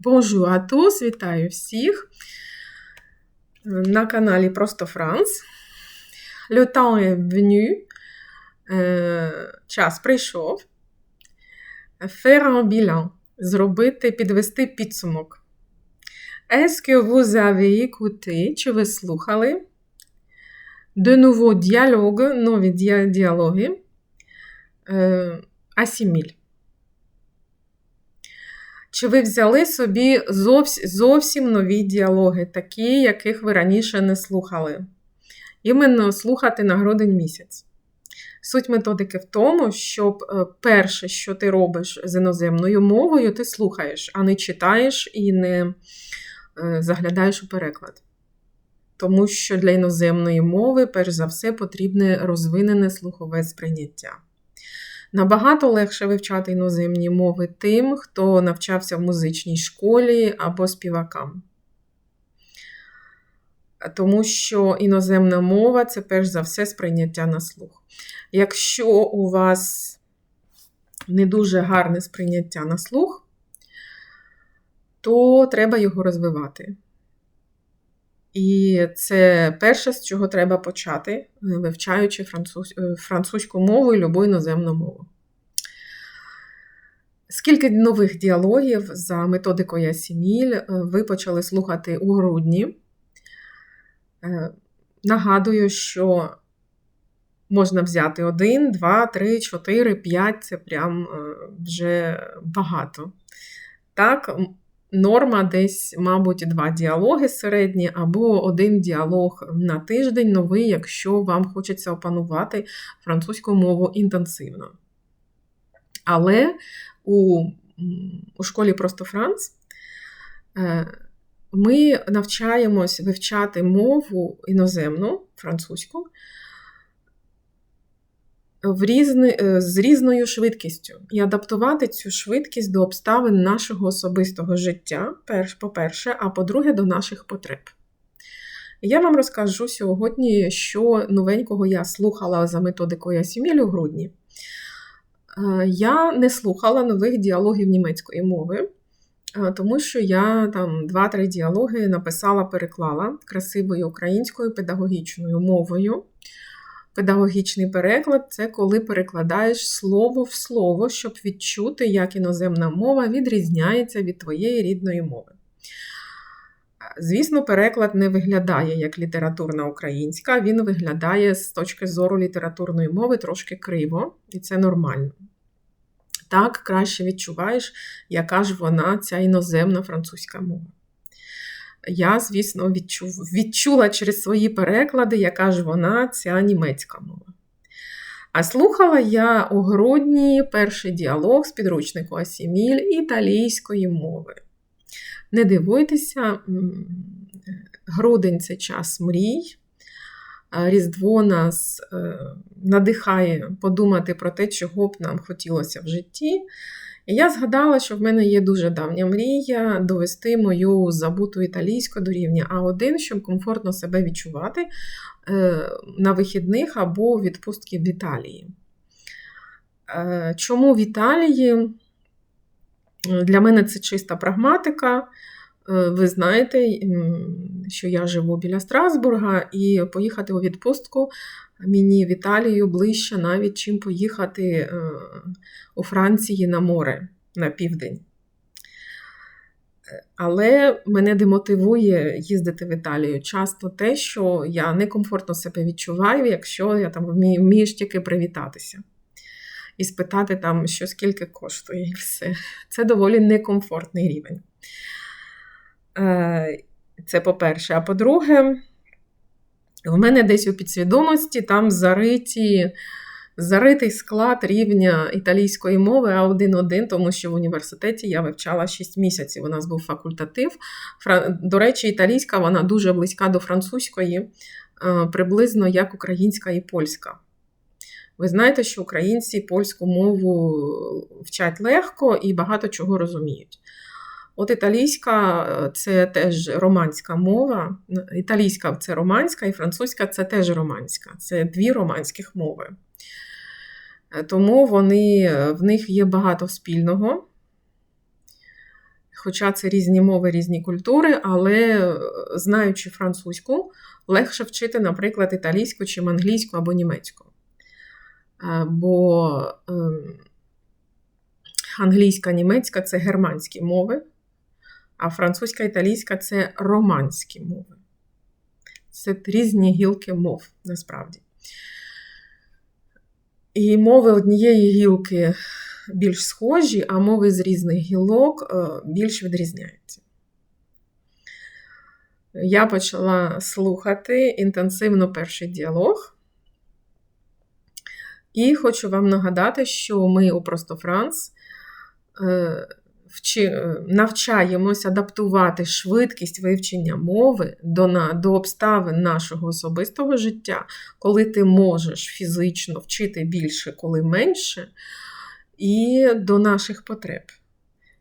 Bonjour à tous, вітаю всіх на каналі Просто Франс. Le temps est venu. Е, Час прийшов. Faire un bilan. Зробити, підвести підсумок. Est-ce que vous avez écouté? Чи ви слухали? De nouveaux dialogues, нові діа- діалоги. Е, Асіміль. Чи ви взяли собі зовсім, нові діалоги, такі, яких ви раніше не слухали? Іменно слухати на грудень місяць. Суть методики в тому, щоб е, перше, що ти робиш з іноземною мовою, ти слухаєш, а не читаєш і не е, заглядаєш у переклад. Тому що для іноземної мови, перш за все, потрібне розвинене слухове сприйняття. Набагато легше вивчати іноземні мови тим, хто навчався в музичній школі або співакам. Тому що іноземна мова це перш за все сприйняття на слух. Якщо у вас не дуже гарне сприйняття на слух, то треба його розвивати. І це перше, з чого треба почати, вивчаючи француз... е, французьку мову і любу іноземну мову. Скільки нових діалогів за методикою Асіміль е, ви почали слухати у грудні? Е, Нагадую, що можна взяти один, два, три, чотири, п'ять це прям е, вже багато. Так, норма десь, мабуть, два діалоги середні, або один діалог на тиждень новий, якщо вам хочеться опанувати французьку мову інтенсивно. Але у, у школі Просто Франц е, ми навчаємось вивчати мову іноземну, французьку, в різни, е, з різною швидкістю і адаптувати цю швидкість до обставин нашого особистого життя, перш, по-перше, а по-друге, до наших потреб. Я вам розкажу сьогодні, що новенького я слухала за методикою Асіміль у грудні. Е, Я не слухала нових діалогів німецької мови, е, тому що я там два-три діалоги написала, переклала красивою українською педагогічною мовою. Педагогічний переклад це коли перекладаєш слово в слово, щоб відчути, як іноземна мова відрізняється від твоєї рідної мови. Звісно, переклад не виглядає як літературна українська, він виглядає з точки зору літературної мови трошки криво, і це нормально. Так краще відчуваєш, яка ж вона, ця іноземна французька мова. Я, звісно, відчув, відчула через свої переклади, яка ж вона, ця німецька мова. А слухала я у грудні перший діалог з підручнику Асіміль італійської мови. Не дивуйтеся, грудень це час мрій. Різдво нас е, надихає подумати про те, чого б нам хотілося в житті. І я згадала, що в мене є дуже давня мрія довести мою забуту італійську до рівня А1, щоб комфортно себе відчувати е, на вихідних або відпустки в Італії. Е, Чому в Італії? Для мене це чиста прагматика. Е, Ви знаєте, що я живу біля Страсбурга, і поїхати у відпустку мені в Італію ближче навіть, чим поїхати е, у Франції на море на південь. Але мене демотивує їздити в Італію часто те, що я некомфортно себе відчуваю, якщо я там вмію, тільки привітатися. І спитати там, що скільки коштує, і все. Це доволі некомфортний рівень. Е, Це по-перше. А по-друге, в мене десь у підсвідомості там зариті, заритий склад рівня італійської мови А1-1, тому що в університеті я вивчала 6 місяців. У нас був факультатив. До речі, італійська вона дуже близька до французької, е, приблизно як українська і польська. Ви знаєте, що українці польську мову вчать легко і багато чого розуміють. От італійська е, це теж романська мова. Італійська це романська, і французька це теж романська. Це дві романських мови. Е, Тому вони, в них є багато спільного. Хоча це різні мови, різні культури, але е, знаючи французьку, легше вчити, наприклад, італійську, чим англійську або німецьку. Е, бо ем, англійська, німецька це германські мови, а французька, італійська це романські мови. Це різні гілки мов насправді. І мови однієї гілки більш схожі, а мови з різних гілок е, більш відрізняються. Я почала слухати інтенсивно перший діалог. І хочу вам нагадати, що ми у Просто Франц е, навчаємось адаптувати швидкість вивчення мови до до обставин нашого особистого життя, коли ти можеш фізично вчити більше, коли менше, і до наших потреб.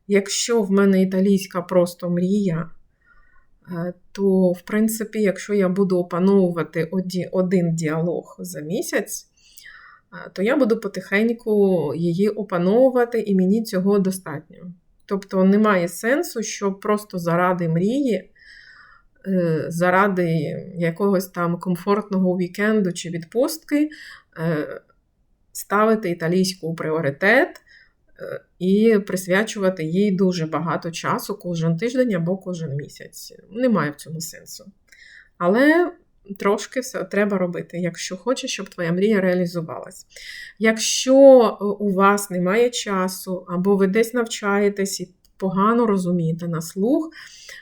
Якщо в мене італійська просто мрія, е, то, в принципі, якщо я буду опановувати один діалог за місяць, е, то я буду потихеньку її опановувати, і мені цього достатньо. Тобто немає сенсу, щоб просто заради мрії, е, заради якогось там комфортного вікенду чи відпустки ставити італійську у пріоритет е, і присвячувати їй дуже багато часу кожен тиждень або кожен місяць. Немає в цьому сенсу. Але трошки все треба робити, якщо хочеш, щоб твоя мрія реалізувалась. Якщо е, у вас немає часу, або ви десь навчаєтесь і погано розумієте на слух,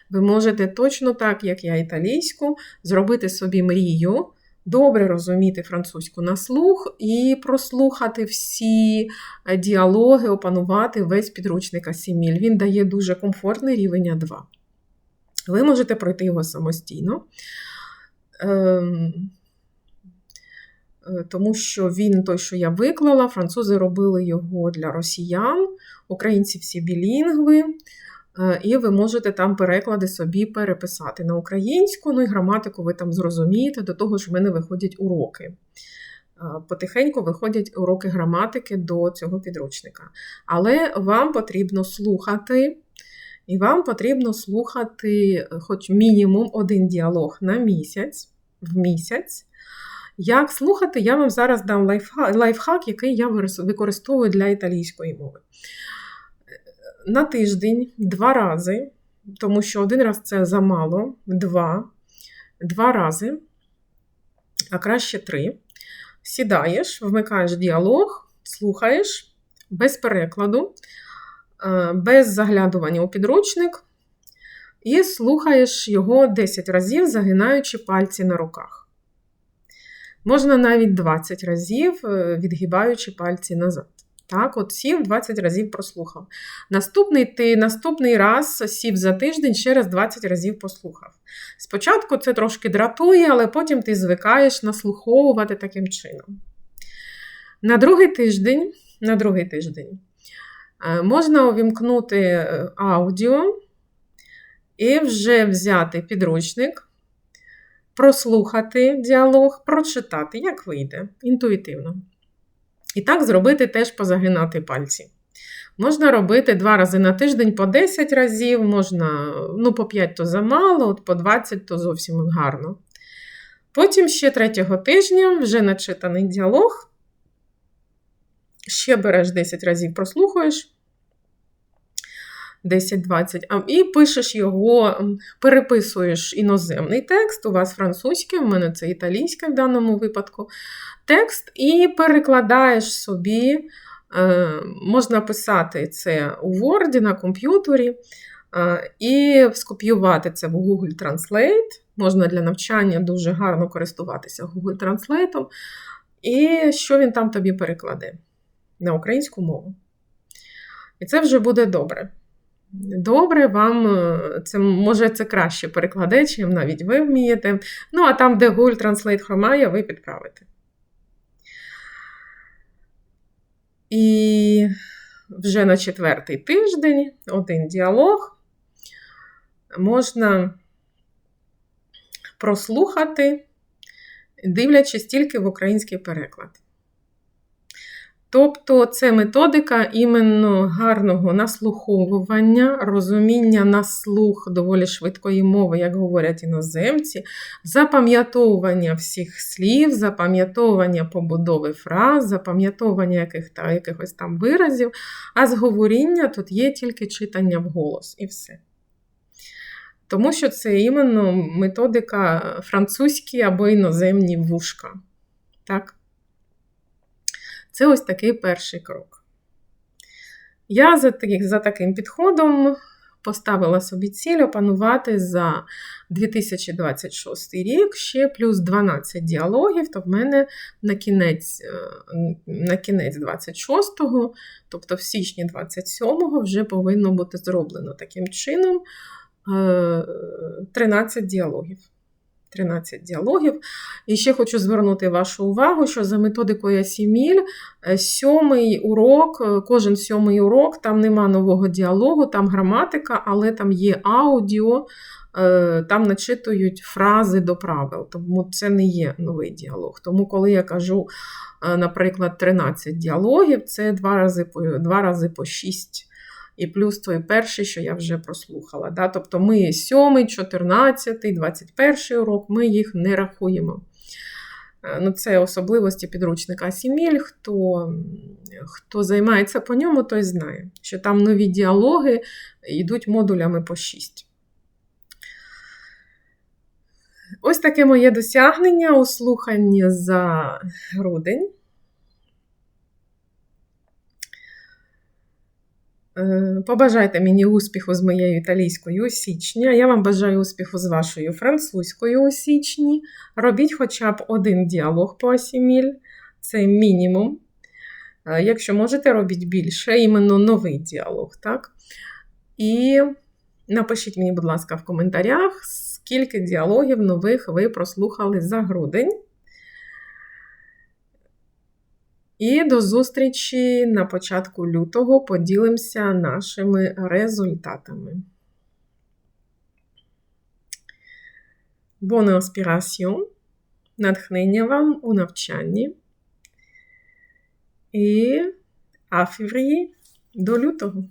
ви можете точно так, як я італійську, зробити собі мрію добре розуміти французьку на слух і прослухати всі е, діалоги, опанувати весь підручник Асіміль. Він дає дуже комфортний рівень А2. Ви можете пройти його самостійно. Ем, е, тому що він, той, що я виклала, французи робили його для росіян, українці всі білінгви. Е, і ви можете там переклади собі переписати на українську, ну і граматику ви там зрозумієте, до того ж в мене виходять уроки. Е, потихеньку виходять уроки граматики до цього підручника. Але вам потрібно слухати, і вам потрібно слухати е, хоч мінімум один діалог на місяць, в місяць. Як слухати, я вам зараз дам лайфхак, лайфхак який я використовую для італійської мови на тиждень два рази, тому що один раз це замало, два, два рази, а краще три. Сідаєш, вмикаєш діалог, слухаєш без перекладу, е, без заглядування у підручник, і слухаєш його 10 разів, загинаючи пальці на руках. Можна навіть 20 разів, е, відгибаючи пальці назад. Так, от сів 20 разів прослухав. Наступний ти наступний раз сів за тиждень ще раз 20 разів послухав. Спочатку це трошки дратує, але потім ти звикаєш наслуховувати таким чином. На другий тиждень на другий тиждень е, можна увімкнути е, аудіо і вже взяти підручник, прослухати діалог, прочитати, як вийде, інтуїтивно. І так зробити теж позагинати пальці. Можна робити два рази на тиждень по 10 разів, можна ну, по 5 то замало, от по 20 то зовсім гарно. Потім ще третього тижня вже начитаний діалог. Ще береш 10 разів, прослухаєш. 10-20, і пишеш його, переписуєш іноземний текст, у вас французький, у мене це італійський в даному випадку текст, і перекладаєш собі, е, можна писати це у Word на комп'ютері, е, і скопіювати це в Google Translate. Можна для навчання дуже гарно користуватися Google Translate. І що він там тобі перекладе на українську мову. І це вже буде добре. Добре, вам е, це може це краще перекладе, чим навіть ви вмієте. Ну, а там, де Google Translate хромає, ви підправите. І вже на четвертий тиждень один діалог можна прослухати, дивлячись тільки в український переклад. Тобто це методика іменно гарного наслуховування, розуміння на слух доволі швидкої мови, як говорять іноземці, запам'ятовування всіх слів, запам'ятовування побудови фраз, запам'ятовування яких, та, якихось там виразів, а з говоріння тут є тільки читання вголос і все. Тому що це іменно методика французькі або іноземні вушка. Так? Це ось такий перший крок. Я за за таким підходом поставила собі ціль опанувати за 2026 рік ще плюс 12 діалогів, то в мене на кінець е, на кінець 26-го, тобто в січні 27-го, вже повинно бути зроблено таким чином 13 е, діалогів. 13 діалогів. І ще хочу звернути вашу увагу, що за методикою Асіміль е, сьомий урок, е, кожен сьомий урок, там нема нового діалогу, там граматика, але там є аудіо, е, там начитують фрази до правил. Тому це не є новий діалог. Тому, коли я кажу, наприклад, 13 діалогів, це два рази по, два рази по 6 і плюс той перший, що я вже прослухала. Да? Тобто ми 7, 14, 21 урок, ми їх не рахуємо. Е, ну, Це особливості підручника Сіміль. Хто хто займається по ньому, той знає, що там нові діалоги йдуть модулями по 6. Ось таке моє досягнення у слуханні за грудень. Побажайте мені успіху з моєю італійською у січні. Я вам бажаю успіху з вашою французькою у січні. Робіть хоча б один діалог по асіміль, це мінімум. Е, якщо можете, робіть більше, іменно новий діалог. так? І напишіть мені, будь ласка, в коментарях, скільки діалогів нових ви прослухали за грудень. І до зустрічі на початку лютого поділимося нашими результатами. Bonne inspiration, натхнення вам у навчанні. І афіврії до лютого.